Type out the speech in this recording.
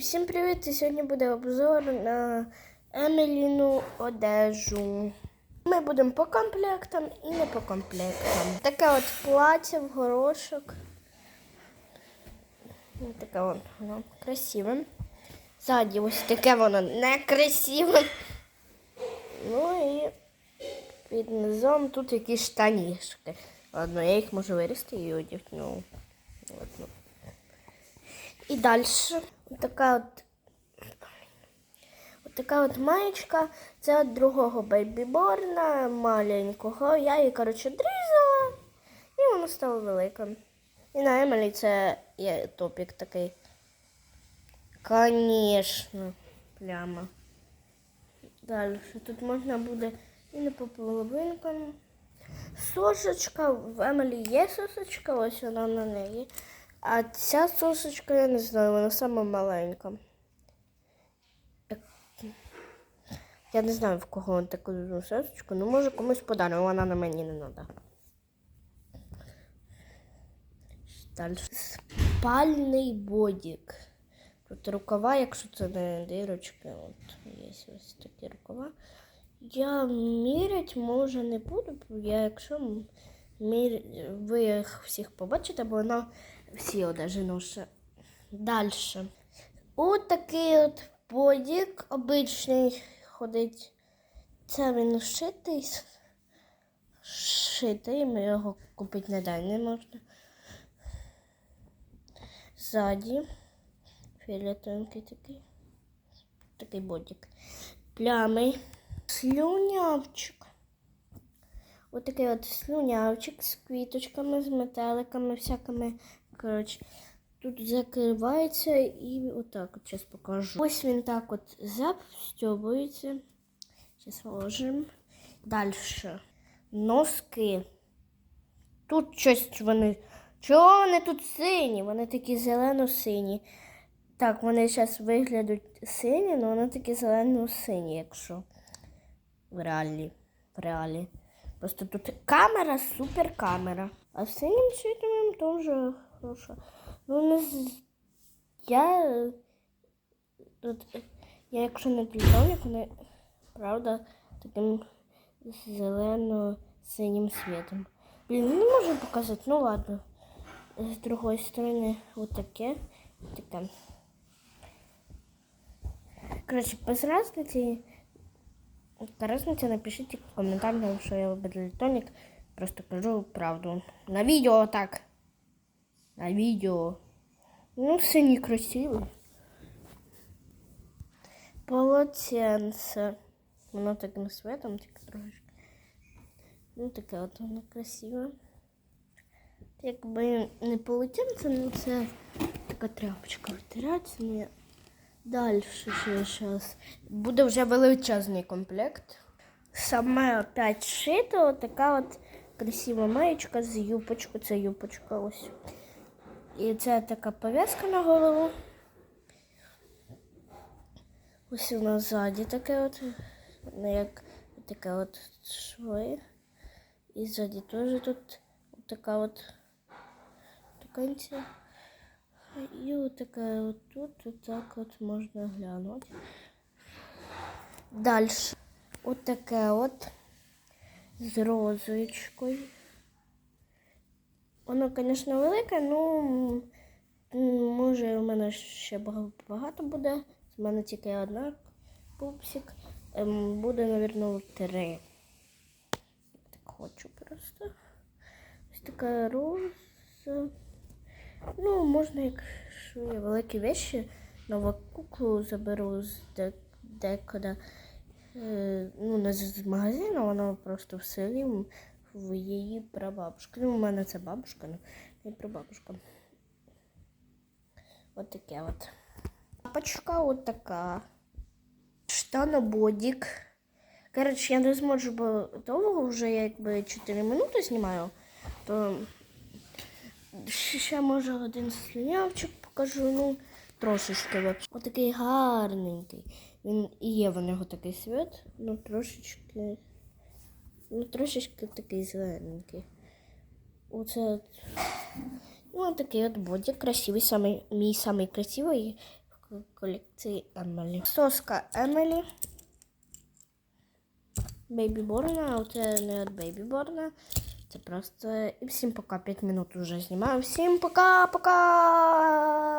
Всім привіт! І сьогодні буде обзор на Еміліну одежу. Ми будемо по комплектам і не по комплектам. Таке от плаття в горошок. Таке воно красиве. Ззаді ось таке воно некрасиве. Ну і під низом тут якісь штанішки. Ладно, я їх можу вирізати і одягну. Ладно. І далі така от, от така от маєчка. Це від другого бейбіборна, маленького. Я її, коротше, дрізала і воно стало великим. І на Емелі це є топік такий. Конечно, прямо. Далі тут можна буде і не по половинкам. Сошечка, в Емелі є сосочка, ось вона на неї. А ця сосочка, я не знаю, вона сама маленька. Я не знаю, в кого вона таку сосочку, ну може комусь подарую, вона на мені не треба. Далі. Спальний бодік. Тут рукава, якщо це не дирочки, от є ось такі рукава. Я мірять може не буду, я якщо мір... ви їх всіх побачите, бо вона всі одежі. Далі. От такий от подік обичний ходить. Це він шитий. Шитий, ми його купити ніде не можна. Ззаді. Фіолетовенький такий. Такий бодік. Плямий. Слюнявчик. Ось такий от слюнявчик з квіточками, з метеликами, всякими. Коротше, тут закривається і отак от зараз покажу. Ось він так от запстьобується. Зараз вложимо. Далі. Носки. Тут щось вони. Чого вони тут сині? Вони такі зелено-сині. Так, вони зараз виглядають сині, але вони такі зелено-сині, якщо в реалі. В реалі. Просто тут камера, супер камера. А синім світом теж хороша. Ну, не я я якщо не плітовник, вони, правда, таким зелено-синім світом. Блін, не можу показати, ну ладно. З другої сторони, отаке. Таке. Коротше, без разниці. Яка напишіть в коментарях, що я бедлітонік. Просто кажу правду. На відео так. На відео. Ну, все некрасиво. Полотенце. Воно таким светом, тільки трошки. Ну, таке от воно красиве. Якби не полотенце, ну це така тряпочка витирається. Ну, Далі ще зараз. Буде вже величезний комплект. Саме опять шито, така от красива маєчка з юпочкою. Це юпочка ось. І це така пов'язка на голову. Ось у нас ззаді таке от. Ну, як таке от шви. І ззаді теж тут така от таканця. І от таке от тут, от так от можна глянути. Далі. От таке от з розочкою. Воно, звісно, велике, ну може у мене ще багато буде. У мене тільки одна пупсик. Ем, буде, мабуть, три. Так хочу просто. Ось така роза. Ну, можна, якщо є великі вещі, нову куклу заберу з де- декуди. Е, ну, не з магазину, вона просто в селі в її прабабушки. Ну, у мене це бабушка, ну, не прабабушка. От таке от. Папочка от така. Штанободік. Коротше, я не зможу, бо довго вже я якби 4 минути знімаю, то ще може один слюнявчик покажу, ну, трошечки. вообще. Отакий гарненький. Він і є в нього такий світ, ну трошечки. Ну, трошечки такий зелененький. Оце от. Ну, такий от бодік красивий, самий, мій самий красивий колекції Емелі. Соска Емелі. Бейбі Борна, а це не від Бейбі Борна. Це просто. І всім пока. 5 минут уже знімаю. Всім пока-пока!